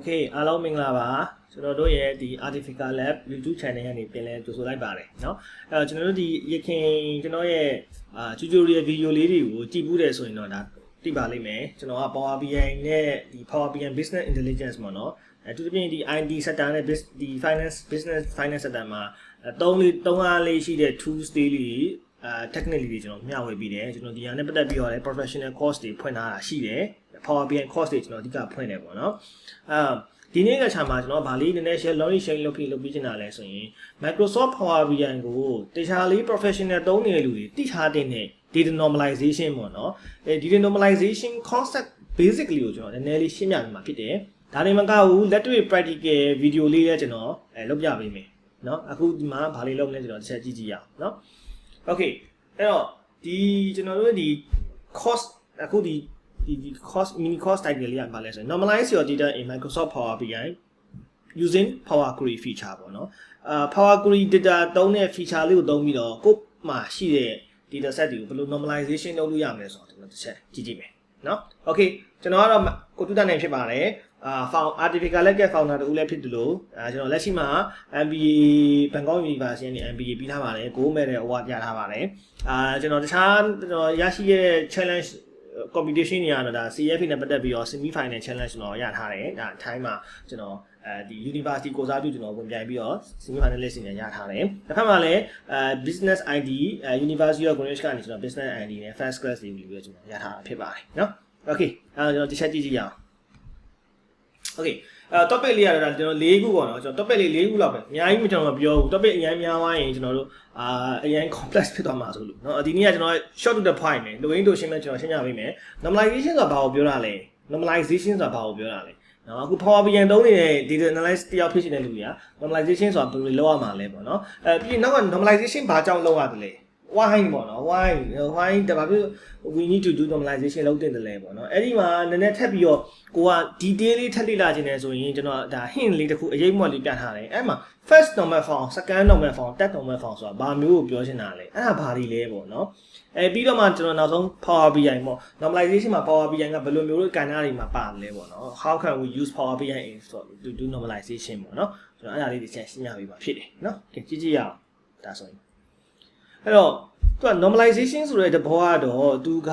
Okay အားလုံးမင်္ဂလာပါကျွန်တော်တို့ရဲ့ဒီ Artificial Lab YouTube channel ကနေပြန်လဲကြိုဆိုလိုက်ပါတယ်เนาะအဲတော့ကျွန်တော်တို့ဒီရခင်ကျွန်တော်ရဲ့အာ tutorial video လေးတွေကိုကြည့်ဘူးတယ်ဆိုရင်တော့ဒါသိပါလိမ့်မယ်ကျွန်တော်က Power BI နဲ့ဒီ Power BI Business Intelligence ပေါ့နော်အဲသူတပြင်းဒီ IT sector နဲ့ bus- ဒီ finance business finance sector မှာအဲသုံးလေးသုံးအားလေးရှိတဲ့ tools တွေလေးအာ technically တွေကျွန်တော်မျှဝေပြီးတယ်ကျွန်တော်ဒီဟာနဲ့ပတ်သက်ပြီးတော့လည်း professional course တွေဖွင့်ထားတာရှိတယ် Power BI course တွေကျွန်တော်အဓိကဖွင့်တယ်ပေါ့နော်အာဒီနေ့ကခြာမှာကျွန်တော်ဗာလေးနည်းနည်း share learning share လုပ်ပြီးလုပ်ပြီးချင်တာလဲဆိုရင် Microsoft Power BI ကိုတခြားလေး professional သုံးနေတဲ့လူတွေတိထားတဲ့နဲ့ data normalization ပေါ့နော်အဲ data normalization concept basically ကိုကျွန်တော်နည်းနည်းလေးရှင်းပြပေးမှာဖြစ်တယ်ဒါနေမကဘူးလက်တွေ့ practical video လေးလည်းကျွန်တော်အဲလုပ်ပြပေးမယ်เนาะအခုဒီမှာဗာလေးလုပ်မလဲကျွန်တော်တစ်ချက်ကြည့်ကြည့်ရအောင်เนาะ okay အဲ့တော့ဒီကျွန်တော်တို့ဒီ cost အခုဒီ ဒီဒီ cost mini cost title လေးကဘာလဲဆိုရင် normalize your data in Microsoft Power BI using Power Query feature ပေါ့နော်အာ Power Query data သုံးတဲ့ feature လေးကိုသုံးပြီးတော့ကို့မှာရှိတဲ့ data set တွေကိုဘယ်လို normalization လုပ်လို့ရမလဲဆိုတော့ကျွန်တော်တစ်ချက်ကြည့်ကြည့်မယ်နော် okay ကျွန်တော်ကတော့ကိုတူတန်နေဖြစ်ပါတယ်အာ found artificial lab founder တူလည်းဖြစ်တယ်လို့အာကျွန်တော်လက်ရှိမှာ MBA Bangkok University နဲ့ MBA ပြီးထားပါတယ်ကိုမဲ့တဲ့ award ရထားပါတယ်အာကျွန်တော်တခြားကျွန်တော်ရရှိရဲ့ challenge competition တွေကတော့ဒါ CFA နဲ့ပတ်သက်ပြီးတော့ semi final challenge ကျွန်တော်ရထားတယ်ဒါ time မှာကျွန်တော်အဲဒီ university ကိုစားပြုကျွန်တော်ဝင်ပြိုင်ပြီးတော့ semi finalist တွေရထားတယ်တစ်ဖက်မှာလည်းအဲ business ID အဲ University of Greenwich ကနေကျွန်တော် business ID နဲ့ first class တွေပြီးတော့ကျွန်တော်ရထားတာဖြစ်ပါတယ်เนาะ okay အဲကျွန်တော်တစ်ချက်ကြည့်ကြည့်ရအောင် okay အဲ topic လေးရတာကျွန်တော်၄ခုပေါ့နော်ကျွန်တော် topic လေး၄ခုလောက်ပဲအများကြီးမကျွန်တော်မပြောဘူး topic အများများသွားရင်ကျွန်တော်တို့အာအရင် complex ဖြစ်သွားမှာဆိုလို့နော်ဒီနေ့ကကျွန်တော် short to the point နဲ့ domain တို့ရှင်းမဲ့ကျွန်တော်ရှင်းပြပေးမယ် normalization ဆိုတာဘာကိုပြောတာလဲ normalization ဆိုတာဘာကိုပြောတာလဲနော်အခု power bi သုံးနေတဲ့ data analysis တယောက်ဖြစ်နေတဲ့လူတွေက normalization ဆိုတာဘယ်လိုလုပ်ရမှာလဲပေါ့နော်အဲပြီးရင်နောက်က normalization ဘာကြောင့်လုပ်ရတယ်လဲ why ပေါ့နော် why why တဘာဖြစ် we need to do normalization လုပ်တင်တယ်လဲပေါ့နော်အဲ့ဒီမှာနည်းနည်းထပ်ပြီးတော့ကိုက detail လေးထပ်လေ့လာခြင်းနဲ့ဆိုရင်ကျွန်တော်ဒါ hint လေးတစ်ခုအရေးမွက်လေးပြထားတယ်အဲ့မှာ first normal form second normal form third normal form ဆိုတာဘာမျိုးကိုပြောချင်တာလဲအဲ့ဒါဘာတွေလဲပေါ့နော်အဲပြီးတော့မှကျွန်တော်နောက်ဆုံး Power BI ပေါ့ normalization မှာ Power BI ကဘယ်လိုမျိုးလို့ကဏ္ဍတွေမှာပါတယ်လဲပေါ့နော် how can we use Power BI in to do normalization ပေါ့နော်ကျွန်တော်အဲ့ဒါလေးတစ်ချက်ရှင်းပြပေးပါဖြစ်တယ်နော်ကြည့်ကြည့်ရအောင်ဒါဆိုရင် အဲ့တော့သူက normalization ဆိုတဲ့သဘောကတော့သူက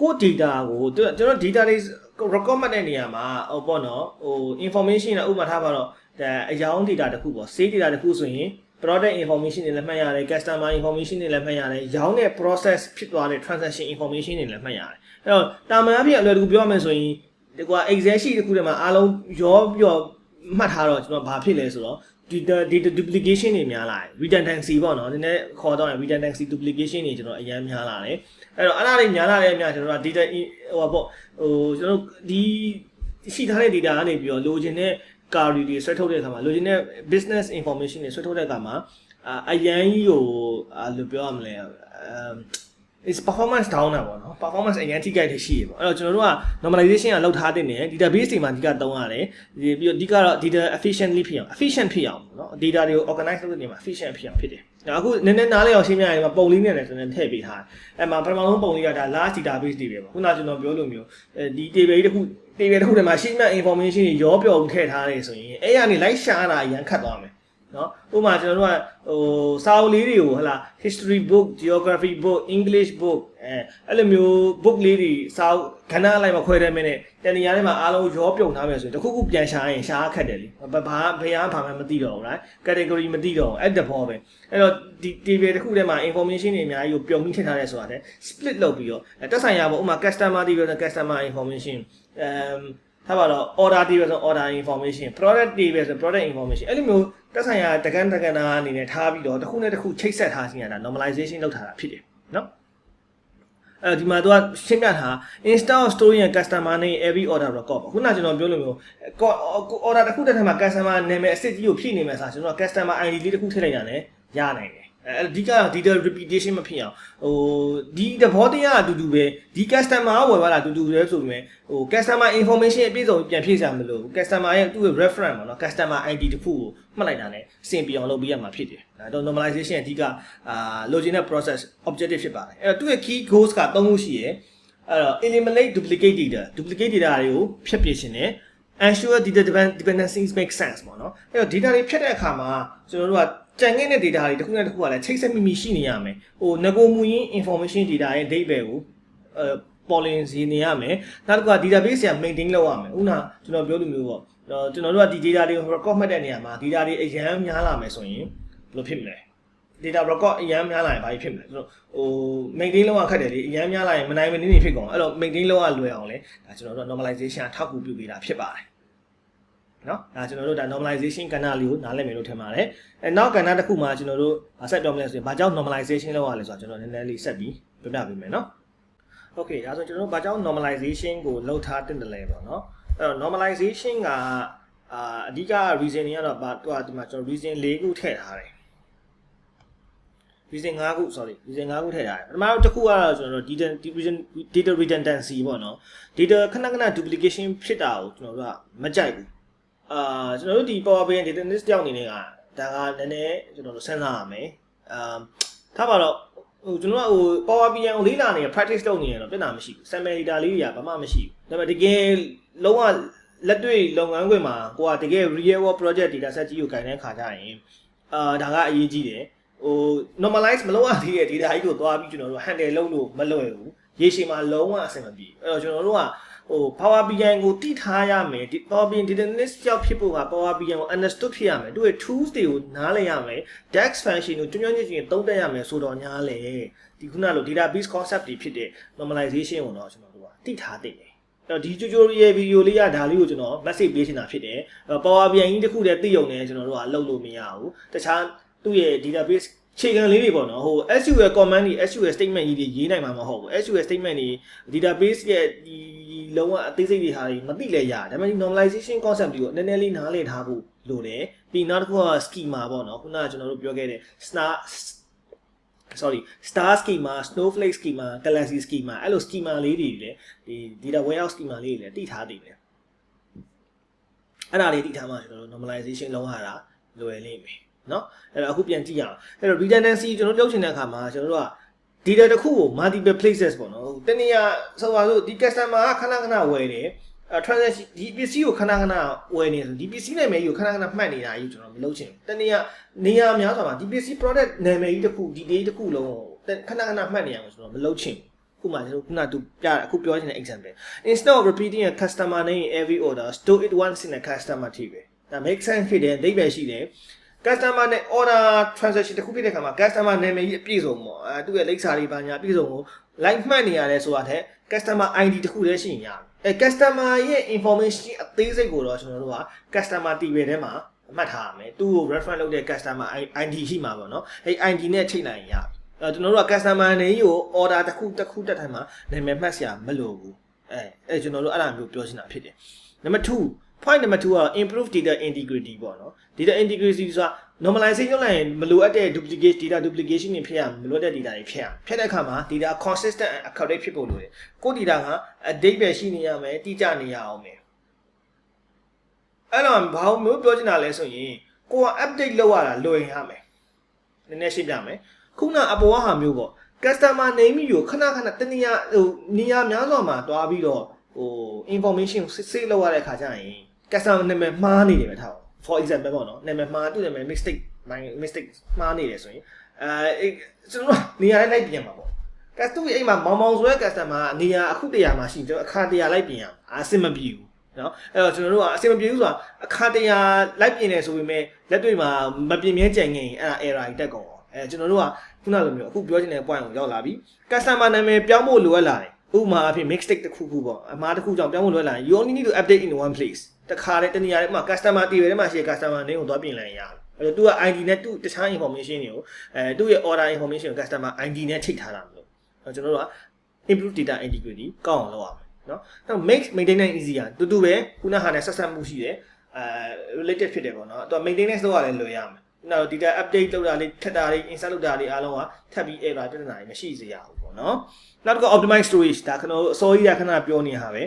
ကို data ကိုသူကကျွန်တော် data တွေ record မှတ်တဲ့နေရာမှာဟိုပေါ့နော်ဟို information ကဥပမာထားပါတော့ဒါအယောင်း data တစ်ခုပေါ့ sales data တစ်ခုဆိုရင် product information တွေလည်းမှတ်ရတယ် customer information တွေလည်းမှတ်ရတယ်ရောင်းတဲ့ process ဖြစ်သွားတဲ့ transaction information တွေလည်းမှတ်ရတယ်အဲ့တော့တာမန်အဖြစ်အလွယ်တကူပြောရမယ်ဆိုရင်ဒီကွာ excel sheet တစ်ခုထဲမှာအားလုံးရောပြီးတော့မှတ်ထားတော့ကျွန်တော်ဘာဖြစ်လဲဆိုတော့ data data duplication တွေများလာတယ် redundancy ပေါ့နော်ဒီနေ့ခေါ်တော့ redundancy duplication တွေကျွန်တော်အများများလာတယ်အဲ့တော့အဲ့ဒါတွေများလာတဲ့အများကျွန်တော်က data ဟိုပေါ့ဟိုကျွန်တော်ဒီရှိထားတဲ့ data ကနေပြီးတော့လိုချင်တဲ့ကာရီတွေဆွဲထုတ်တဲ့အခါမှာလိုချင်တဲ့ business information တွေဆွဲထုတ်တဲ့အခါမှာအာအရန်ကြီးကိုအာလို့ပြောရမလဲအမ် is performance down တာပေါ့နော် performance အရင်ထိခိုက်တဲ့ရှိရပေါ့အဲ့တော့ကျွန်တော်တို့က normalization ကလောက်ထားတဲ့နေ database တွေမှာအဓိကသုံးရတယ်ဒီပြီးတော့အဓိကတော့ data efficiently ဖြစ်အောင် efficient ဖြစ်အောင်ပေါ့နော် data တွေကို organize လုပ်တဲ့နေမှာ efficient ဖြစ်အောင်ဖြစ်တယ်ဒါအခုနည်းနည်းနားလည်အောင်ရှင်းပြရင်ပုံလေးနဲ့လည်းကျွန်တော်ထည့်ပေးထားတယ်အဲ့မှာပထမဆုံးပုံလေးကဒါ large database တွေပဲပေါ့ခုနကကျွန်တော်ပြောလို့မျိုးအဲဒီ table တစ်ခု table တစ်ခုထဲမှာရှိမှ information တွေရောပြောထည့်ထားတယ်ဆိုရင်အဲ့ရနေလိုက်ရှာတာအရန်ခတ်သွားမယ် နော်ဥပမာကျွန်တော်တို့ကဟိုစာအုပ်လေးတွေကိုဟလာ history book geography book english book အဲအဲ့လိုမျိုး book လေးတွေစာအုပ်ကဏ္ဍအလိုက်မှာခွဲတဲ့မင်းနဲ့တဏှာထဲမှာအားလုံးရောပြုံထားမယ်ဆိုရင်တစ်ခုခုပြန်ရှာရင်ရှာခက်တယ်လीဘာဘယ်ဟာဘာမှမသိတော့ဘူး right category မသိတော့ဘူးအဲ့တဘောပဲအဲ့တော့ဒီ table တစ်ခုထဲမှာ information တွေအများကြီးကိုပြုံပြီးထည့်ထားရဲဆိုတာတဲ့ split လုပ်ပြီးတော့တက်ဆိုင်ရာပေါ့ဥပမာ customer တွေဆို customer information အမ်ထားပါတော့ order တွေဆို order information product တွေပဲဆို product information အဲ့လိုမျိုး တက်ဆိုင်ရာတကန်တကန်နာအနေနဲ့ထားပြီးတော့တစ်ခုနဲ့တစ်ခုချိတ်ဆက်ထားခြင်းရတာ normalization လုပ်ထားတာဖြစ်တယ်နော်အဲဒီမှာသူကရှင်းပြထား instead of storing a customer name every order record ပေါ့ခုနကကျွန်တော်ပြောလို့မျိုး order တစ်ခုတစ်ထက်မှာ customer နာမည်အစစ်ကြီးကိုဖြည့်နေမယ်ဆိုကျွန်တော် customer ID လေးတစ်ခုထည့်လိုက်ရတယ်ရနိုင်တယ် အဲအဓိက data repetition မဖြစ်အောင်ဟိုဒီသဘောတရားအတူတူပဲဒီ customer ကဝယ်သွားတာအတူတူပဲဆိုပေမဲ့ဟို customer information အပြည့်စုံပြန်ဖြည့်စရာမလိုဘူး customer ရဲ့သူ့ရဲ့ reference ပေါ့နော် customer ID တစ်ခုကိုမှတ်လိုက်တာ ਨੇ စင်ပြအောင်လုပ်ပေးရမှာဖြစ်တယ်ဒါတော့ normalization အဓိကအာလိုချင်တဲ့ process objective ဖြစ်ပါတယ်အဲ့တော့သူ့ရဲ့ key goals က၃ခုရှိရယ်အဲ့တော့ eliminate duplicate data duplicate data တွေကိုဖျက်ပစ်ခြင်းနဲ့ ensure data depen- dependencies make sense ပေါ့နော်အဲ့တော့ data တွေဖြတ်တဲ့အခါမှာကျွန်တော်တို့က ကြံခဲ့တဲ့ data တွေတစ်ခုနဲ့တစ်ခုကလည်းချိတ်ဆက်မိမိရှိနေရမယ်ဟိုငကိုမူရင်း information data ရဲ့ date ပဲကိုအဲ policy နေရမယ်နောက်တစ်ခုက database က maintain လုပ်ရမယ်ဥနာကျွန်တော်ပြောလို့မျိုးပေါ့တော့ကျွန်တော်တို့ကဒီ data တွေကို record မှတ်တဲ့နေရာမှာ data တွေအရန်များလာမယ်ဆိုရင်ဘယ်လိုဖြစ်မလဲ data record အရန်များလာရင်ဘာဖြစ်မလဲဆိုတော့ဟို maintain လုပ်ရခက်တယ်လေအရန်များလာရင်မနိုင်မနှင်းနေဖြစ်ကုန်အဲ့တော့ maintain လုပ်ရလွယ်အောင်လေဒါကျွန်တော်တို့ normalization ထောက်ကူပြုပေးတာဖြစ်ပါတယ် နော်ဒါကျွန်တော်တို့ဒါ normalization ကဏ္ဍလေးကိုနားလည်မယ်လို့ထင်ပါတယ်အဲနောက်ကဏ္ဍတစ်ခုမှာကျွန်တော်တို့ဆက်ပြောမလဲဆိုရင်ဘာကြောင့် normalization လုပ်ရလဲဆိုတော့ကျွန်တော်နည်းနည်းလေးဆက်ပြီးပြပြပေးမယ်နော် Okay ဒါဆိုကျွန်တော်တို့ဘာကြောင့် normalization ကိုလုပ်ထားတင်တယ်လဲပေါ့နော်အဲ့တော့ normalization ကအာအဓိက reason တွေကတော့ဘာသူကဒီမှာကျွန်တော် reason ၄ခုထည့်ထားတယ် reason 5ခု sorry reason 5ခုထည့်ထားတယ်ပထမတစ်ခုကတော့ကျွန်တော်တို့ data data redundancy ပေါ့နော် data ခဏခဏ duplication ဖြစ်တာကိုကျွန်တော်တို့ကမကြိုက်ဘူး အာကျွန်တော်တို့ဒီ power bi data analyst တယောက်အနေနဲ့ကဒါကနည်းနည်းကျွန်တော်တို့စဉ်းစားရမယ်အာထားပါတော့ဟိုကျွန်တော်ကဟို power bi ကိုလေးလာနေ practice လုပ်နေရတော့ပြဿနာမရှိဘူး sample data လေးတွေကဘာမှမရှိဘူးဒါပေမဲ့တကယ်လုံးဝလက်တွေ့လုပ်ငန်းခွင်မှာကိုကတကယ် real world project data set ကြီးကိုကင်တဲ့ခါကျရင်အာဒါကအရေးကြီးတယ်ဟို normalize မလုပ်ရသေးတဲ့ data ကြီးကိုသွားပြီးကျွန်တော်တို့ handle လုပ်လို့မလွယ်ဘူးရေရှည်မှာလုံးဝအဆင်မပြေအဲ့တော့ကျွန်တော်တို့က ဟို Power BI ကိုတိထားရမယ်ဒီ Power BI data analyst ကြောက်ဖြစ်ဖို့က Power BI ကို understood ဖြစ်ရမယ်သူ့ရဲ့ tools တွေကိုနားလည်ရမယ် DAX function ကိုကျွမ်းကျွမ်းကျင်ကျင်သုံးသပ်ရမယ်ဆိုတော့ညားလေဒီခုနလို database concept တွေဖြစ်တဲ့ normalization ကိုတော့ကျွန်တော်တို့ကတိထားသိတယ်အဲ့တော့ဒီ tutorial video လေးကဒါလေးကိုကျွန်တော် message ပေးချင်တာဖြစ်တယ်အဲ့တော့ Power BI ကြီးတစ်ခုတည်းသိုံနေကျွန်တော်တို့ကလုပ်လို့မရဘူးတခြားသူ့ရဲ့ database ခြေခံလေးတွေပေါ့နော်ဟို SQL command တွေ SQL statement ကြီးတွေရေးနိုင်မှာမဟုတ်ဘူး SQL statement တွေ database ရဲ့ဒီ လုံးဝအသေးစိတ်တွေဟာတွေမသိလဲရတယ်ဒါပေမဲ့ဒီ normalization concept တွေကိုနည်းနည်းလေးနားလည်ထားဖို့လိုတယ်ပြီးနောက်တစ်ခုက schema ပေါ့နော်ခုနကကျွန်တော်တို့ပြောခဲ့တဲ့ star sorry star schema snowflake schema galaxy schema အဲ့လို schema လေးတွေလည်းဒီ data warehouse schema လေးတွေလည်းတည်ထားသေးတယ်အဲ့ဒါလေးတည်ထားမှကျွန်တော်တို့ normalization လုံးဝတာလွယ်လိမ့်မယ်เนาะအဲ့တော့အခုပြန်ကြည့်ရအောင်အဲ့တော့ redundancy ကျွန်တော်လုပ်ချင်တဲ့အခါမှာကျွန်တော်တို့က data တစ်ခုကို multiple places ပေါ့နော်တနည်းအားဆိုပါစို့ဒီ customer ကခဏခဏဝယ်တယ်အဲ transaction ဒီပစ္စည်းကိုခဏခဏဝယ်နေဆိုဒီပစ္စည်းနာမည်ကြီးကိုခဏခဏမှတ်နေတာကြီးကျွန်တော်မလုပ်ချင်ဘူးတနည်းအားနေရာများစွာမှာဒီပစ္စည်း product နာမည်ကြီးတစ်ခုဒီ day တစ်ခုလုံးကိုခဏခဏမှတ်နေရမှာကျွန်တော်မလုပ်ချင်ဘူးခုမှကျွန်တော်ခုနကသူပြအခုပြောချင်တဲ့ example instead of repeating a customer name in every order store it once in a customer ထိပဲဒါ make sense ဖြစ်တယ်အဓိပ္ပာယ်ရှိတယ် customer နဲ့ order transaction တစ်ခုဖြစ်တဲ့ခါမှာ customer နာမည်ကြီးအပြည့်စုံပေါ့အဲသူ့ရဲ့လိပ်စာတွေပါညာအပြည့်စုံကို like မှတ်နေရတယ်ဆိုတာတဲ့ customer ID တစ်ခုတည်းရှိရင်ရတယ်အဲ customer ရဲ့ information အသေးစိတ်ကိုတော့ကျွန်တော်တို့က customer table ထဲမှာမှတ်ထားရမယ်သူ့ကို reference လုပ်တဲ့ customer ID ရှိမှာပေါ့နော်အဲ ID နဲ့ချိန်နိုင်ရပြီအဲကျွန်တော်တို့က customer နေကို order တစ်ခုတစ်ခုတက်တိုင်းမှာနာမည်မှတ်စရာမလိုဘူးအဲအဲကျွန်တော်တို့အဲ့ဒါမျိုးပြောချင်တာဖြစ်တယ် number 2 point number 2က improve data integrity ပေါ့နော် data integrity ဆိုတာ normalization လုပ်လိုက်ရင်မလိုအပ်တဲ့ duplicate data duplication တွေဖြစ်ရမလိုအပ်တဲ့ data တွေဖြစ်ရဖြစ်တဲ့အခါမှာ data consistent and accurate ဖြစ်ဖို့လိုတယ်ကို data ကအဓိပ္ပာယ်ရှိနေရမယ်တိကျနေရအောင်မယ်အဲ့တော့ဘာလို့မျိုးပြောချင်တာလဲဆိုရင်ကိုက update လုပ်ရတာလွယ်ရမယ်နည်းနည်းရှင်းပြမယ်ခုနအပေါ်ဟာမျိုးပေါ့ customer name ကိုခဏခဏတနည်းဟိုနေရာများစွာမှာတွားပြီးတော့ဟို information စစ်စစ်လောက်ရတဲ့ခါကျရင် customer နာမည်မှားနေတယ်ပဲထားပါ for example ပေါ့နော်နာမည်မှားသူ့နာမည် mistake mistake မှားနေတယ်ဆိုရင်အဲကျွန်တော်နေရာလိုက်ပြင်မှာပေါ့ customer အိမ်မှာမောင်မောင်ဆိုတဲ့ customer ကနေရာအခုတရာမှာရှိတယ်အခါတရာလိုက်ပြင်ရအဆင်မပြေဘူးနော်အဲ့တော့ကျွန်တော်တို့ကအဆင်မပြေဘူးဆိုတာအခါတရာလိုက်ပြင်နေဆိုပေမဲ့လက်တွေ့မှာမပြင်မြဲကြံငင်အဲ့ဒါ error ကြီးတက်ကုန်အောင်အဲကျွန်တော်တို့ကခုနလိုမျိုးအခုပြောချင်တဲ့ point ကိုရောက်လာပြီ customer နာမည်ပြောင်းဖို့လိုအပ်လာတယ်ဥပမာအဖြစ် mistake တစ်ခုခုပေါ့အမှားတစ်ခုကြောင့်ပြောင်းဖို့လိုအပ်လာရင် you only need to update in one place တခါတည်းတနေရာထဲမှာ customer တည်ရဲထဲမှာရှိတဲ့ customer name ကိုသွားပြင်လိုက်ရတယ်အဲ့တော့ तू က ID နဲ့သူ့တခြား information တွေကိုအဲသူ့ရဲ့ order information ကို customer ID နဲ့ချိန်ထားတာမလို့အဲ့ကျွန်တော်တို့က improve data integrity ကောင်းအောင်လုပ်ရမယ်နော်အဲ့ make maintenance easier တူတူပဲခုနဟာနဲ့ဆက်ဆက်မှုရှိတယ်အဲ related ဖြစ်တယ်ပေါ့နော်အဲ့တော့ maintenance လုပ်ရလဲလွယ်ရမယ်နောက် data update လုပ်တာလေးထပ်တာလေး insert လုပ်တာလေးအားလုံးကထပ်ပြီး error ပြဿနာတွေမရှိစေရဘူးပေါ့နော်နောက်တစ်ခု optimize storage ဒါကျွန်တော်အစောကြီးကခဏပြောနေတာပဲ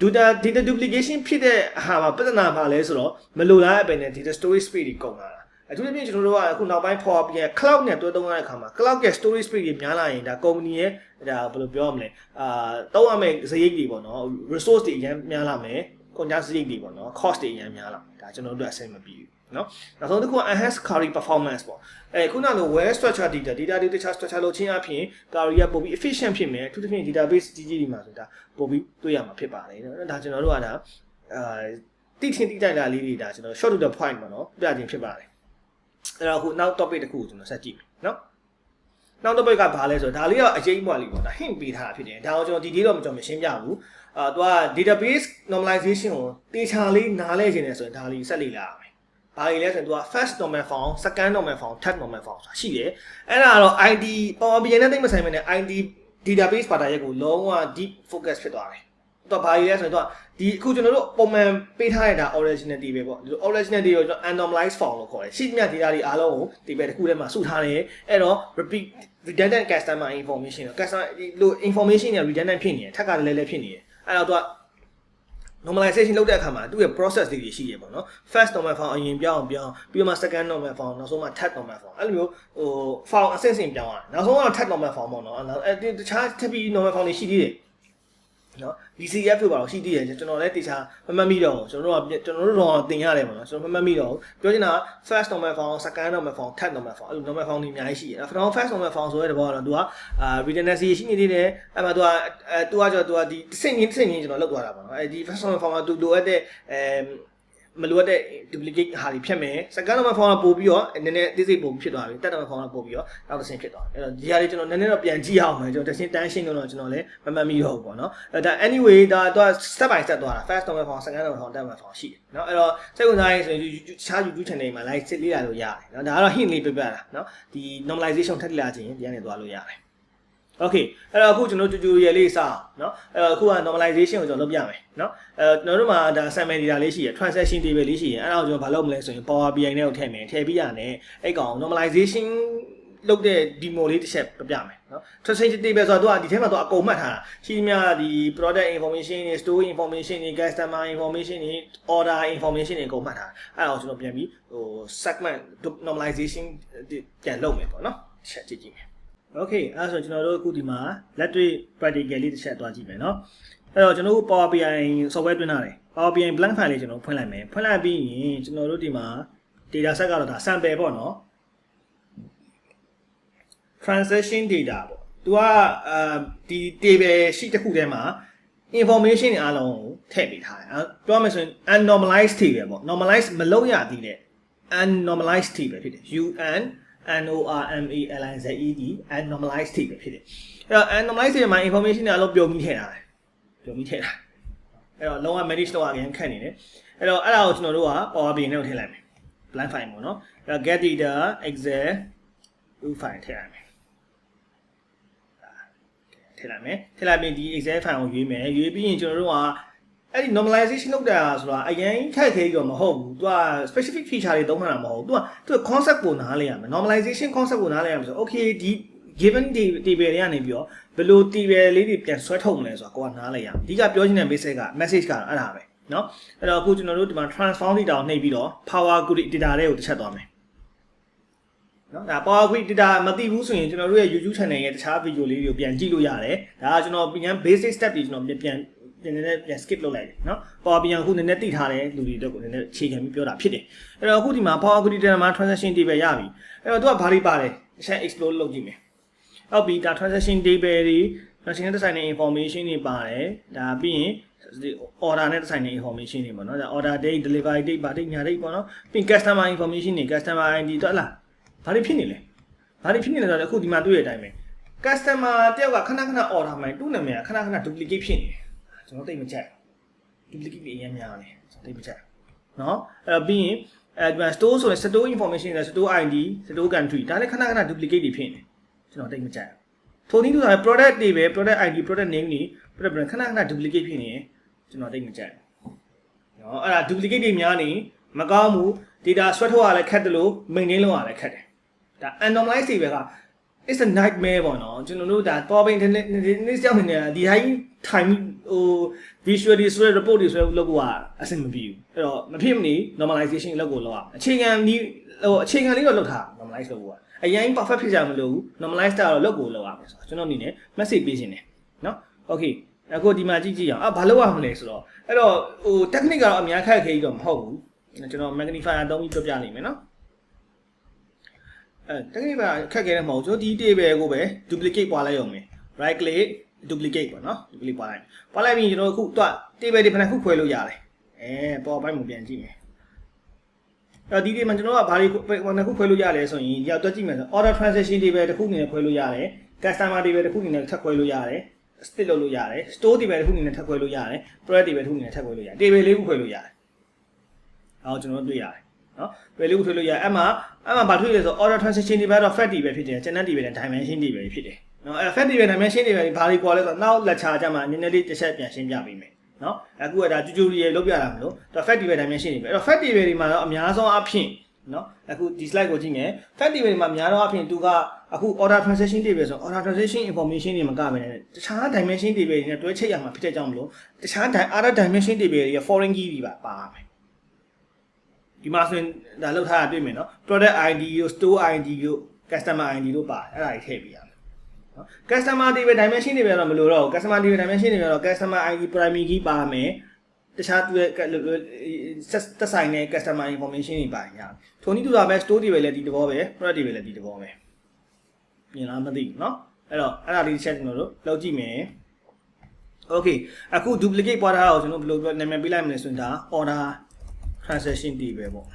data data duplication ဖြစ်တဲ့ဟာမှာပြဿနာပါလဲဆိုတော့မလိုလားအပင်နဲ့ data storage space တွေကုန်လာတာအထူးသဖြင့်ကျွန်တော်တို့ကအခုနောက်ပိုင်း Power BI cloud နဲ့တွဲသုံးရတဲ့အခါမှာ cloud ရဲ့ storage space တွေများလာရင်ဒါ company ရဲ့ဒါဘယ်လိုပြောရမလဲအာသုံးရမယ့်စရိတ်တွေပေါ့နော် resource တွေအများများလာမယ်ဟကုန်ကျစရိတ်တွေပေါ့နော် cost တွေအများများလာမယ်ဒါကျွန်တော်တို့အဆင်မပြေဘူး နော်နောက်ဆုံးတစ်ခုက enhance query performance ပေါ့အဲခုနကလို well structured data data တွေတခြား structure လုပ်ခြင်းအပြင် query ကပိုပြီး efficient ဖြစ်မယ်အထူးသဖြင့် database ကြီးကြီးတွေမှာဆိုတာပိုပြီးတွေ့ရမှာဖြစ်ပါတယ်နော်ဒါကျွန်တော်တို့ကဒါအာတိထင်တိတိုက်တာလေးတွေဒါကျွန်တော် short to the point ပေါ့နော်ပြခြင်းဖြစ်ပါတယ်အဲ့တော့အခုနောက် topic တစ်ခုကိုကျွန်တော်ဆက်ကြည့်မယ်နော်နောက် topic ကဘာလဲဆိုတော့ဒါလေးကအရေးမွားလေးပေါ့ဒါ hint ပေးထားတာဖြစ်တယ်ဒါကိုကျွန်တော် detail တော့မကျွန်တော်မရှင်းပြဘူးအာသူက database normalization ကိုတေချာလေးနားလဲခြင်းနဲ့ဆိုရင်ဒါလေးဆက်လေ့လာရမယ် ဘာတွေလဲဆိုရင်သူက first normal form second normal form third normal form ဆိုတာရှိတယ်အဲ့ဒါကတော့ ID Power BI နဲ့တိတ်မဆိုင်မနဲ့ ID database ပါတာရက်ကိုလုံးဝ deep focus ဖြစ်သွားတယ်တော့ဘာကြီးလဲဆိုတော့ဒီအခုကျွန်တော်တို့ပုံမှန်ပေးထားတဲ့ဒါ originality ပဲပေါ့ဒီ originality ကိုကျွန်တော် anonymized form လို့ခေါ်တယ်ရှိသမျှ data တွေအားလုံးကိုဒီပဲတစ်ခုထဲမှာစုထားတယ်အဲ့တော့ repeat redundant customer information တော့ customer ဒီလို information တွေ redundant ဖြစ်နေတယ်ထပ်ကလည်းလည်းဖြစ်နေတယ်အဲ့တော့သူက normalization လုပ်တဲ့အခါမှာသူ့ရဲ့ process တွေရှိရပေါ့နော် first normal form အရင်ပြောင်းပြောင်းပြီးတော့မှ second normal form နောက်ဆုံးမှ third normal form အဲ့လိုမျိုးဟို form အဆင့်ဆင့်ပြောင်းရတယ်နောက်ဆုံးကတော့ third normal form ပေါ့နော်အဲ့တခြားထပ်ပြီး normal form တွေရှိသေးတယ် နော် DCF တို့ပါတော့ရှိသေးတယ်ကျွန်တော်လည်းတေချာမမှတ်မိတော့ဘူးကျွန်တော်တို့ကကျွန်တော်တို့တော့သင်ရတယ်ပေါ့နော်ကျွန်တော်မမှတ်မိတော့ဘူးပြောချင်တာက first normal form second normal form third normal form အဲ့လို normal form တွေအများကြီးရှိတယ်။ first normal form ဆိုတဲ့ဘောကတော့ तू ကအာ redundancy ရှိနေသေးတယ်အဲ့မှာ तू ကအဲ तू ကကျတော့ तू ကဒီတစ်ဆင့်ချင်းတစ်ဆင့်ချင်းကျွန်တော်လောက်သွားတာပေါ့နော်အဲဒီ first normal form က तू လိုအပ်တဲ့အဲ မလိုအပ်တဲ့ duplicate ဟာတွေဖြတ်မယ် second number form ကပို့ပြီးတော့နည်းနည်းသိစိတ်ပုံဖြစ်သွားပြီ third number form ကပို့ပြီးတော့နောက်တစ်ဆင့်ဖြစ်သွားတယ်အဲ့တော့ဒီဟာတွေကျွန်တော်နည်းနည်းတော့ပြန်ကြည့်အောင်မယ်ကျွန်တော်တစ်ဆင့်တန်းရှင်းတော့ကျွန်တော်လည်းမမှတ်မိတော့ဘူးပေါ့နော်အဲ့ဒါ anyway ဒါတော့ step by step သွားတာ first number form second number form third number form ရှိတယ်နော်အဲ့တော့စိတ်ဝင်စားရင်ဆိုရင်တခြား YouTube channel မှာ live စစ်လေးလာလို့ရတယ်နော်ဒါကတော့ hint လေးပြပြတာနော်ဒီ normalization ထပ်လာခြင်းဒီကနေသွားလို့ရတယ် Okay အဲ့တော့အခုကျွန်တော် tutorial လေးစအောင်เนาะအဲ့တော့အခုက normalization ကိုကျွန်တော်လုပ်ပြမယ်เนาะအဲကျွန်တော်တို့မှာဒါ sample data လေးရှိရယ် transaction table လေးရှိရယ်အဲ့ဒါကိုကျွန်တော်ဘာလုပ်မလဲဆိုရင် Power BI နဲ့ကိုထည့်မယ်ထည့်ပြီးရတယ်အဲ့ကောင် normalization လုပ်တဲ့ demo လေးတစ်ချက်ပြပြမယ်เนาะ transaction table ဆိုတော့သူကဒီထဲမှာသူအကုန်မှတ်ထားတာရှိသမျှဒီ product information တွေ store information တွေ customer information တွေ order information တွေအကုန်မှတ်ထားအဲ့ဒါကိုကျွန်တော်ပြန်ပြီးဟို segment normalization ပြန်လုပ်မယ်ပေါ့เนาะတစ်ချက်ကြည့်ကြည့် မယ် Okay အဲ့ဒါဆိုကျွန်တော်တို့အခုဒီမှာလက်တွေ့ practical လေးတစ်ချက်သွားကြည့်မယ်เนาะအဲ့တော့ကျွန်တော်တို့ Power BI software တွင်းထားတယ် Power BI blank file လေးကျွန်တော်ဖွင့်လိုက်မယ်ဖွင့်လိုက်ပြီးရင်ကျွန်တော်တို့ဒီမှာ data set ကတော့ဒါ sample ပေါ့เนาะ transaction data ပေါ့သူကအာဒီ table sheet တစ်ခုထဲမှာ information တွေအားလုံးကိုထည့်ပေးထားတယ်အဲပြောမယ်ဆိုရင် unnormalized table ပေါ့ normalize မလုပ်ရသေးတဲ့ unnormalized table ဖြစ်တယ် un N O R M A L I Z E D and normalized table ဖြစ်တယ်အဲ့တော့ and normalized table မှာ information တွေအလုံးပြုံပြီးထည့်ထားတယ်ပြုံပြီးထည့်ထားအဲ့တော့လုံးဝ manage လုပ်ရရင်ခက်နေတယ်အဲ့တော့အဲ့ဒါကိုကျွန်တော်တို့က Power BI နဲ့ထည့်လိုက်မယ် blank file ပေါ့နော်အဲ့တော့ get data excel u file ထည့်လိုက်မယ်ထည့်လိုက်မယ်ထည့်လိုက်ပြီးဒီ excel file ကိုရွေးမယ်ရွေးပြီးရင်ကျွန်တော်တို့က အဲ့ဒီ normalization လုပ်တာဆိုတာအရင်ခက်ခဲကြီးတော့မဟုတ်ဘူး။ तू က specific feature တွေသုံးတာမဟုတ်ဘူး။ तू က तू concept ကိုနားလည်ရမယ်။ normalization concept ကိုနားလည်ရမယ်ဆိုတော့ okay ဒီ given table တွေကနေပြီးတော့ဘယ်လို table လေးတွေပြန်ဆွဲထုတ်မလဲဆိုတာကိုကနားလည်ရမယ်။အဓိကပြောချင်တဲ့ message က message ကတော့အဲ့ဒါပဲ။နော်။အဲ့တော့အခုကျွန်တော်တို့ဒီမှာ transform data ကိုနှိပ်ပြီးတော့ power query data တွေကိုတစ်ချက်သွားမယ်။နော်ဒါ Power Query data မသိဘူးဆိုရင်ကျွန်တော်တို့ရဲ့ YouTube channel ရဲ့တခြား video လေးတွေကိုပြန်ကြည့်လို့ရတယ်ဒါကကျွန်တော်ပြန် basic step တွေကျွန်တော်ပြန် န်နည်းနည်းပြန် skip လုပ်လိုက်တယ်နော် Power BI အခုနည်းနည်းသိထားတယ်လူတွေတော့ကိုနည်းနည်းအခြေခံပြီးပြောတာဖြစ်တယ်အဲ့တော့အခုဒီမှာ Power Query Data မှာ transaction table ရပြီအဲ့တော့သူကဘာတွေပါတယ်အချက် explore လုပ်ကြည့်မယ်ဟုတ်ပြီဒါ transaction table တွေ transaction နဲ့ဆိုင်တဲ့ information တွေပါတယ်ဒါပြီးရင်ဒီ order နဲ့ဆိုင်တဲ့ information တွေပေါ့နော်ဒါ order date delivery date ဗာ date ညာ date ပေါ့နော်ပြီး customer information တွေ customer ID တော့လားဘာတွေဖြစ်နေလဲဘာတွေဖြစ်နေလဲဆိုတော့အခုဒီမှာတွေ့ရတဲ့အတိုင်းပဲ customer တယောက်ကခဏခဏ order မှသူ့နာမည်ကခဏခဏ duplicate ဖြစ်နေတယ် ကျွန်တော်တိတ်မကြိုက် duplicate တွေအများများတယ်ကျွန်တော်တိတ်မကြိုက်เนาะအဲ့တော့ပြီးရင်အဲဒီမှာ store ဆိုရင် store information နဲ့ store ID store country ဒါလည်းခဏခဏ duplicate တွေဖြစ်နေကျွန်တော်တိတ်မကြိုက်ထိုနည်းတူဆိုရင် product တွေပဲ product ID product name တွေ product brand ခဏခဏ duplicate ဖြစ်နေကျွန်တော်တိတ်မကြိုက်เนาะအဲ့ဒါ duplicate တွေများနေမကောင်းဘူး data ဆွဲထုတ်ရလဲခက်တယ်လို့ maintain လုပ်ရလဲခက်တယ်ဒါ anomaly တွေပဲက it's a nightmare ပေါ့နော်ကျွန်တော်တို့ဒါ power bank နဲ့နေ့ကြောက်နေတာဒီဟိုင်း time ဟို visual တွေဆိုရ report တွေဆိုရလုပ်ဖို့ကအဆင်မပြေဘူးအဲ့တော့မဖြစ်မနေ normalization လုပ်ကိုလုပ်ရအခြေခံဒီဟိုအခြေခံလေးတော့လုပ်ထား normalize လုပ်ဖို့ကအရင် perfect ဖြစ်ကြမလို့ normalize တာတော့လုပ်ကိုလုပ်ရမယ်ဆိုတော့ကျွန်တော်အနေနဲ့ message ပေးခြင်းတယ်နော် okay အခုဒီမှာကြည့်ကြည့်အောင်အာဘာလို့ရမလဲဆိုတော့အဲ့တော့ဟို technique ကတော့အများခက်ခဲကြီးတော့မဟုတ်ဘူးကျွန်တော် magnifier သုံးပြီးပြပြနိုင်မယ်နော် အဲ technique ကခက်ခဲတယ်မဟုတ်ကျွန်တော်ဒီ table ကိုပဲ duplicate ပွားလိုက်ရုံပဲ right click duplicate ပေါ့နော် duplicate ပွားလိုက်ပွားလိုက်ပြီးကျွန်တော်အခုတော့ table တွေဖက်ခုခွဲလို့ရတယ်အဲပေါ်ပိုင်းမှာပြန်ကြည့်မယ်အဲ့ဒီဒီမှာကျွန်တော်ကဘာတွေနှစ်ခုခွဲလို့ရလဲဆိုရင်ဒီတော့တွက်ကြည့်မယ်ဆို order transaction table တစ်ခုအနေနဲ့ခွဲလို့ရတယ် customer table တစ်ခုအနေနဲ့ထပ်ခွဲလို့ရတယ် split လုပ်လို့ရတယ် store table တစ်ခုအနေနဲ့ထပ်ခွဲလို့ရတယ် product table တစ်ခုအနေနဲ့ထပ်ခွဲလို့ရတယ် table လေးခုခွဲလို့ရတယ်အော်ကျွန်တော်တွေ့ရတယ် နော် table လေးခုခွဲလို့ရတယ်အဲ့မှာအဲ့မှာဘာတွေ့လဲဆို order transaction table တော့ fact table ဖြစ်တယ် channel table နဲ့ dimension table ဖြစ်တယ်နော်အဲ့ fact table dimension table ဘာတွေပေါ်လဲဆိုတော့နောက်လက်ချာကြမှာနည်းနည်းလေးတစ်ချက်ပြန်ရှင်းပြပေးမယ်နော်အခုကဒါ tutorial လုပ်ပြတာမလို့ဒါ fact table dimension တွေပဲအဲ့တော့ fact table တွေမှာတော့အများဆုံးအဖြစ်နော်အခုဒီ slide ကိုကြည့်မယ် fact table တွေမှာများတော့အဖြစ်သူကအခု order transaction table ဆို order transaction information တွေမကဘဲနဲ့တခြား dimension table တွေနဲ့တွဲချိတ်ရမှာဖြစ်တဲ့ကြောင့်မလို့တခြား other dimension table တွေ foreign key တွေပါပါမယ် ဒီမှာဆိုရင်ဒါလောက်ထားတာတွေ့မယ်နော် product ID တို့ store ID တို့ customer ID တို့ပါအဲ့ဒါတွေထည့်ပေးရမယ်နော် customer table dimension တွေပဲတော့မလို့တော့ customer table dimension တွေကတော့ customer ID primary key ပါမယ်တခြားသူရဲ့သက်ဆိုင်တဲ့ customer information တွေပါရ။ထိုနည်းတူတာပဲ store တွေပဲလည်းဒီတဘောပဲ product တွေပဲလည်းဒီတဘောပဲ။မြင်လားမသိဘူးเนาะ။အဲ့တော့အဲ့ဒါလေးတစ်ချက်ကျွန်တော်တို့လောက်ကြည့်မယ်။ Okay အခု duplicate ပွားထားတာကိုကျွန်တော်ဘယ်လိုပြောနာမည်ပေးလိုက်မလဲဆိုရင်ဒါ order transaction တွေပဲပေါ့။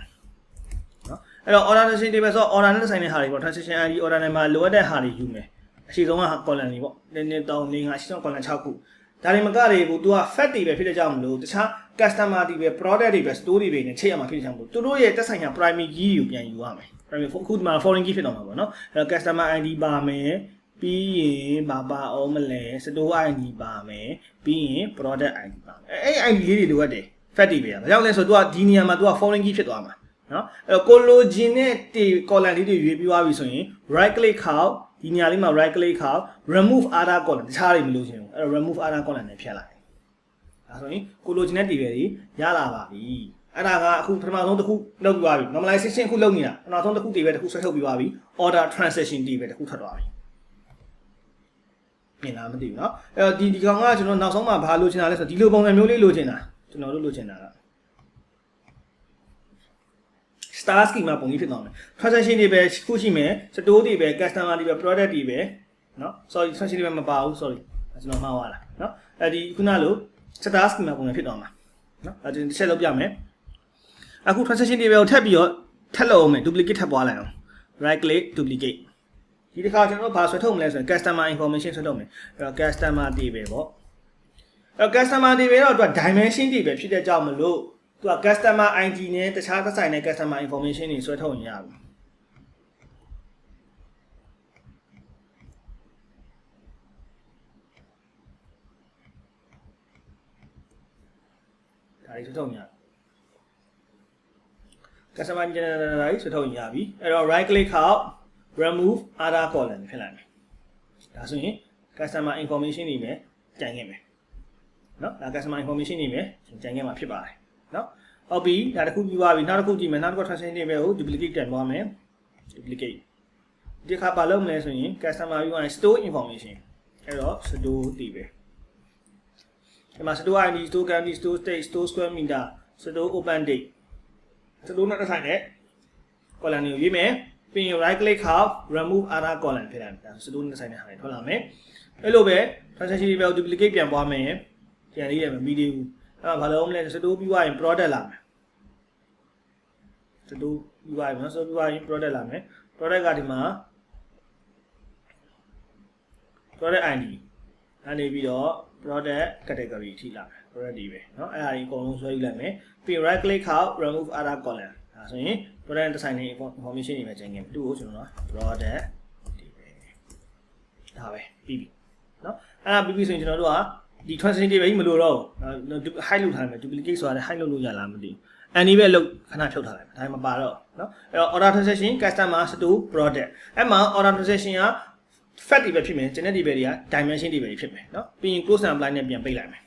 နော်အဲ့တော့ order transaction တွေပဲဆိုတော့ order နဲ့ဆိုင်တဲ့ဟာတွေပေါ့ transaction ID order number လိုအပ်တဲ့ဟာတွေယူမယ်အရှိဆုံးက column တွေပေါ့နည်းနည်းတောင်းနေငါအရှိဆုံး column 6ခုဒါတွေမကတွေကို तू က fact တွေပဲဖြစ်တဲ့ကြောင့်မလို့တခြား customer တွေပဲ product တွေပဲ store တွေပဲနဲ့ချိန်ရမှာဖြစ်တဲ့ကြောင့်မလို့သူတို့ရဲ့တက်ဆိုင်ရာ primary key ကိုပြန်ယူရမယ် primary အခုဒီမှာ foreign key ဖြစ်တော့မှာပေါ့နော်အဲ့တော့ customer ID ပါမယ်ပြီးရင်ဘာပါအောင်မလဲ store ID ပါမယ်ပြီးရင် product ID ပါမယ်အဲ့ ID လေးတွေလိုအပ်တယ် fact တွေပဲ။ဘာကြောင့်လဲဆိုတော့ तू ကဒီနေရာမှာ तू က foreign key ဖြစ်သွားမှာနော်။အဲ့တော့ကိုလိုဂျင်နဲ့တီ column လေးတွေရွေးပြီးသွားပြီဆိုရင် right click ခောက်ဒီနေရာလေးမှာ right click ခောက် remove other column တခြားတွေမလို့ချင်ဘူး။အဲ့တော့ remove other column နဲ့ဖြတ်လိုက်။ဒါဆိုရင်ကိုလိုဂျင်နဲ့တီပဲတွေရလာပါပြီ။အဲ့ဒါကအခုပထမဆုံးတစ်ခုလုပ်ပြီးသွားပြီ normalization ခုလုပ်နေတာပထမဆုံးတစ်ခုတည်ပဲတစ်ခုဆွဲထုတ်ပြီးသွားပြီ order transaction တည်ပဲတစ်ခုထွက်သွားပြီမြင်လားမသိဘူးเนาะအဲ့တော့ဒီဒီကောင်ကကျွန်တော်နောက်ဆုံးမှဘာလိုချင်တာလဲဆိုတော့ဒီလိုပုံစံမျိုးလေးလိုချင်တာ ကျွန်တော်တို့လိုချင်တာက star scheme မှာပုံကြီးဖြစ်သွားမယ် transaction တွေပဲခုရှိမယ် store တွေပဲ customer တွေပဲ product တွေပဲเนาะ sorry transaction တွေပဲမပါဘူး sorry ကျွန်တော်မှားသွားတာเนาะအဲဒီခုနလို star scheme မှာပုံကြီးဖြစ်သွားမှာเนาะအဲဒီတစ်ချက်လောက်ပြမယ်အခု transaction တွေပဲကိုထပ်ပြီးတော့ထပ်လုပ်အောင်မယ် duplicate ထပ်ပွားလိုက်အောင် right click duplicate ဒီတစ်ခါကျွန်တော်ဘာဆွဲထုတ်မလဲဆိုရင် customer information ဆွဲထုတ်မယ်အဲ့တော့ customer တွေပဲပေါ့ အဲ့တော့ customer တွေပဲတော့သူက dimension တွေပဲဖြစ်တဲ့ကြောင့်မလို့သူက customer ID နဲ့တခြားသက်ဆိုင်တဲ့ customer information တွေဆွဲထုတ်ရင်ရပြီဒါတွေဆွဲထုတ်ရင်ရ customer general ဆွဲထုတ်ရင်ရပြီအဲ့တော့ right click ခောက် remove other column ဖြစ်လာမယ်ဒါဆိုရင် customer information တွေပဲကြံခဲ့မယ် နော်ဒါ customer information နေမယ်ကြံခဲ့မှာဖြစ်ပါတယ်နော်ဟုတ်ပြီဒါတစ်ခုပြီးပါပြီနောက်တစ်ခုကြည့်မယ်နောက်တစ်ခု transaction နေမယ်ဟို duplicate တက်သွားမယ် duplicate ဒီခါပါလုပ်မယ်ဆိုရင် customer view ကနေ store information အဲ့တော့ store တည်ပဲဒီမှာ store ID store country store state store square meter store open date store နဲ့ဆိုင်တဲ့ column တွေကိုရေးမယ်ပြီးရင် right click ခါ remove other column ဖြစ်လာတယ်ဒါ store နဲ့ဆိုင်တဲ့ဟာတွေထွက်လာမယ်အဲ့လိုပဲ transaction တွေပဲ duplicate ပြန်ပွားမယ် ပြန်လေးရမယ်မီဒီဘူးအဲ့ဒါဘာလို့မလဲစတူးပြီးသွားရင် product လာမယ်စတူးပြီးသွားရင်နော်စတူးပြီးသွားရင် product လာမယ် product ကဒီမှာ product ID အနေပြီးတော့ product category ထိလာမယ် product ဒီပဲเนาะအဲ့ဒါကြီးအကုန်လုံးဆွဲယူလိုက်မယ်ပြီး right click ခောက် remove other column ဒါဆိုရင် product နဲ့ဆိုင်တဲ့ information တွေပဲကျန်ခဲ့ပြီသူ့ကိုကျွန်တော်တို့ product ဒီပဲဒါပဲပြီးပြီเนาะအဲ့ဒါပြီးပြီဆိုရင်ကျွန်တော်တို့က ဒီ transition တွေပဲကြီးမလို့တော့ဘူး hide လုပ်ထားမယ် duplicate ဆိုတာလည်း hide လုပ်လို့ရလားမသိဘူးအန်ဒီပဲလောက်ခဏဖြုတ်ထားလိုက်မယ်ဒါမှမပါတော့เนาะအဲ့တော့ order transaction customer to product အဲ့မှာ order transaction က fact တွေပဲဖြစ်မယ် genetic တွေပဲတွေက dimension တွေပဲဖြစ်မယ်เนาะပြီးရင် close and apply နဲ့ပြန်ပိတ်လိုက်မယ်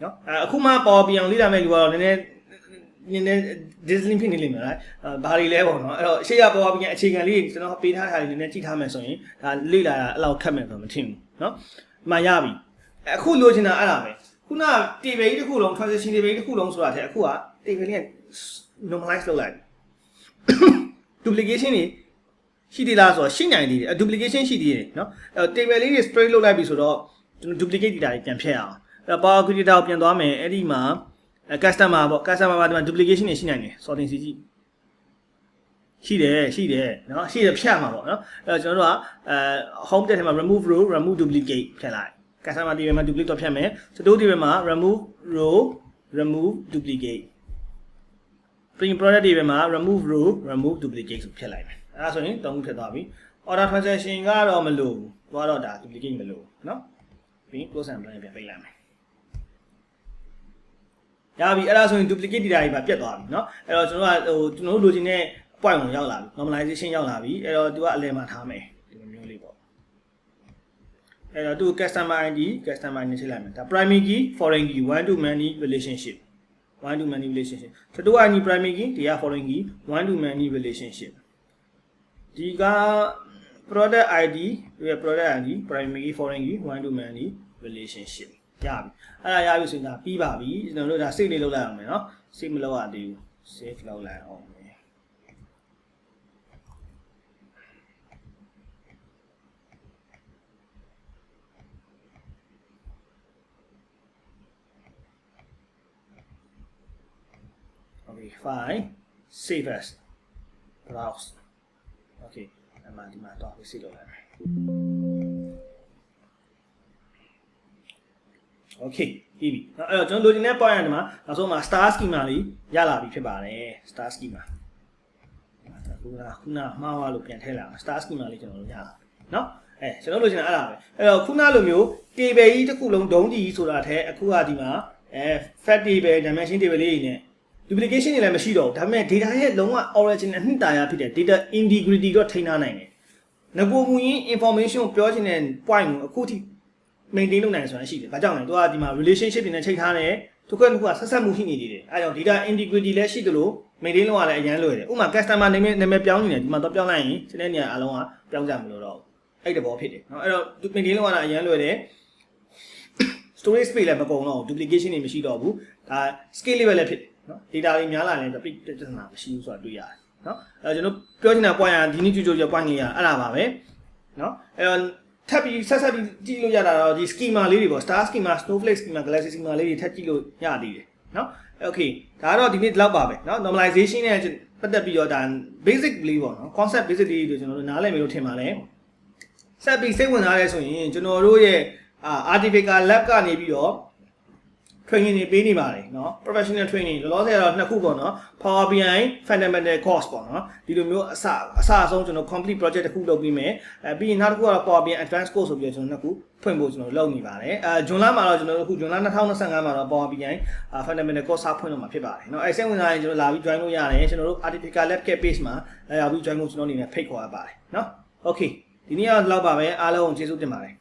เนาะအခုမှပေါ်ပြအောင်လေ့လာမယ့်လူကတော့နည်းနည်းနည်းနည်း discipline ဖြစ်နေလိမ့်မယ်လားဘာတွေလဲပေါ့နော်အဲ့တော့အရှိရပေါ်ပြီးအခြေခံလေးကျွန်တော်ပေးထားတာတွေနည်းနည်းကြည့်ထားမယ်ဆိုရင်ဒါလေ့လာတာအဲ့လောက်ခက်မယ်ဆိုမထင်ဘူးเนาะမှရပြီ အခုလိုချင်တာအဲ့ဒါပဲခုန table ကြီးတစ်ခုလုံး transition table ကြီးတစ်ခုလုံးဆိုတာတဲ့အခုက table လေးက normalize လုပ်လိုက် duplication တွေရှိသေးလားဆိုတော့ရှိနိုင်သေးတယ် duplication ရှိသေးတယ်เนาะအဲ table လေးတွေ straight လုပ်လိုက်ပြီဆိုတော့ကျွန်တော် duplicate data တွေပြန်ဖျက်အောင်အဲ power query data ကိုပြန်သွားမယ်အဲ့ဒီမှာ customer ပေါ့ customer မှာဒီမှာ duplication တွေရှိနိုင်တယ် sorting စီကြည့်ရှိတယ်ရှိတယ်เนาะရှိတယ်ဖြတ်မှာပေါ့เนาะအဲတော့ကျွန်တော်တို့ကအဲ home tab ထဲမှာ remove row remove duplicate ဖြတ်လိုက် customer table မှာ duplicate တော့ဖြတ်မယ် store table မှာ remove row remove duplicate print product table မှာ remove row remove duplicate ဆိုဖြတ်လိုက်မယ်အဲဒါဆိုရင်သုံးခုဖြစ်သွားပြီ order transaction ကတော့မလို့ဘူးသွားတော့ဒါ duplicate မလို့เนาะပြီး close and blind ပြန်ပိတ်လိုက်မယ်ရပြီအဲ့ဒါဆိုရင် duplicate data တွေပါပြတ်သွားပြီเนาะအဲ့တော့ကျွန်တော်ကဟိုကျွန်တော်တို့လိုချင်တဲ့ point ကိုရောက်လာပြီ normalization ရောက်လာပြီအဲ့တော့သူကအလယ်မှာထားမယ်ဒီလိုမျိုးလေးပေါ့ အဲ့တော့သူ customer ID customer နဲ့ထည့်လိုက်မယ်ဒါ primary key foreign key one to many relationship one to many relationship သတို့အညီ primary key ဒီက foreign key one to many relationship ဒီက product ID ဒီ product ID primary key foreign key one to many relationship ရပြီအဲ့ဒါရပြီဆိုရင်ဒါပြီးပါပြီကျွန်တော်တို့ဒါ save လေးလုပ်လိုက်အောင်မယ်နော် save မလုပ်ရသေးဘူး save လုပ်လိုက်အောင် Okay, fine. Save as. Browse. Okay. အမှဒီမှာတော့ပြီးစီလို့လိုက်မယ် Okay ပြီးပြီ။အဲ့တော့ကျွန်တော်လိုချင်တဲ့ point ကဒီမှာနောက်ဆုံးမှာ star schema လေးရလာပြီဖြစ်ပါတယ်။ star schema ခုနကခုနမှားသွားလို့ပြန်ထည့်လာအောင် star schema လေးကျွန်တော်တို့ရလာ။နော်။အဲကျွန်တော်လိုချင်တာအဲ့ဒါပဲ။အဲ့တော့ခုနလိုမျိုး table ကြီးတစ်ခုလုံးဒုံးကြီးဆိုတာထဲအခုကဒီမှာအဲ fact table dimension table လေးတွေနဲ့ duplication တွေလည်းမရှိတော့ဘူးဒါပေမဲ့ data ရဲ့လုံးဝ origin အနှစ်သာရဖြစ်တဲ့ data integrity တော့ထိန်းထားနိုင်တယ်ငကိုမူရင်း information ကိုပြောချင်တဲ့ point ကိုအခုထိ maintain လုပ်နိုင်ဆိုတာရှိတယ်။ဘာကြောင့်လဲ။သူကဒီမှာ relationship တွေနဲ့ချိန်ထားတယ်။သူကကဆက်ဆက်မှုရှိနေသေးတယ်။အဲကြောင့် data integrity လည်းရှိသလို maintain လုပ်ရလည်းအရင်လွယ်တယ်။ဥပမာ customer နာမည်နာမည်ပြောင်းနေတယ်ဒီမှာတော့ပြောင်းလိုက်ရင်ဒီနေ့နေရာအလုံးကပြောင်းကြမလို့တော့ဘူး။အဲ့တဘောဖြစ်တယ်။နော်။အဲ့တော့ maintain လုပ်ရတာအရင်လွယ်တယ်။ storage space လည်းမကုန်တော့ဘူး duplication တွေမရှိတော့ဘူးဒါ scale level လည်းဖြစ်တယ် နော် data တွေများလာရင်တော့ပြဿနာမရှိဘူးဆိုတာတွေ့ရတယ်နော်အဲကျွန်တော်ပြောချင်တာ point ကဒီနေ့ကြိုကြိုကြ point လေးကအဲ့ဒါပါပဲနော်အဲတော့ထပ်ပြီးဆက်ဆက်ပြီးကြည့်လို့ရတာတော့ဒီ schema လေးတွေပေါ့ star schema snowflake schema galaxy schema လေးတွေထပ်ကြည့်လို့ရသေးတယ်နော် okay ဒါကတော့ဒီနေ့ဒီလောက်ပါပဲနော် normalization နဲ့ပတ်သက်ပြီးတော့ဒါ basic လေးပေါ့နော် concept basic လေးတွေကျွန်တော်တို့နားလည်မယ်လို့ထင်ပါတယ်ဆက်ပြီးစိတ်ဝင်စားရဲဆိုရင်ကျွန်တော်တို့ရဲ့အာ artificial lab ကနေပြီးတော့ training တွေပေးနေပါတယ်เนาะ professional training လောလောဆယ်တော့နှစ်ခုပေါ့เนาะ Power BI fundamental course ပေါ့เนาะဒီလိုမျိုးအစအစအဆုံးကျွန်တော် complete project တစ်ခုလုပ်ပြီးမယ်အဲပြီးရင်နောက်တစ်ခုကတော့ Power BI advanced course ဆိုပြီးတော့ကျွန်တော်နှစ်ခုဖွင့်ဖို့ကျွန်တော်လုပ်နေပါတယ်အဲဂျွန်လမှာတော့ကျွန်တော်တို့အခုဂျွန်လ2025မှာတော့ Power BI fundamental course စဖွင့်လို့မှာဖြစ်ပါတယ်เนาะအဲစိတ်ဝင်စားရင်ကျွန်တော်လာပြီး join လို့ရတယ်ကျွန်တော်တို့ artificial lab care page မှာလာပြီး join ဖို့ကျွန်တော်အနေနဲ့ဖိတ်ခေါ်ရပါတယ်เนาะ okay ဒီနေ့ကတော့လောက်ပါပဲအားလုံးကျေးဇူးတင်ပါတယ်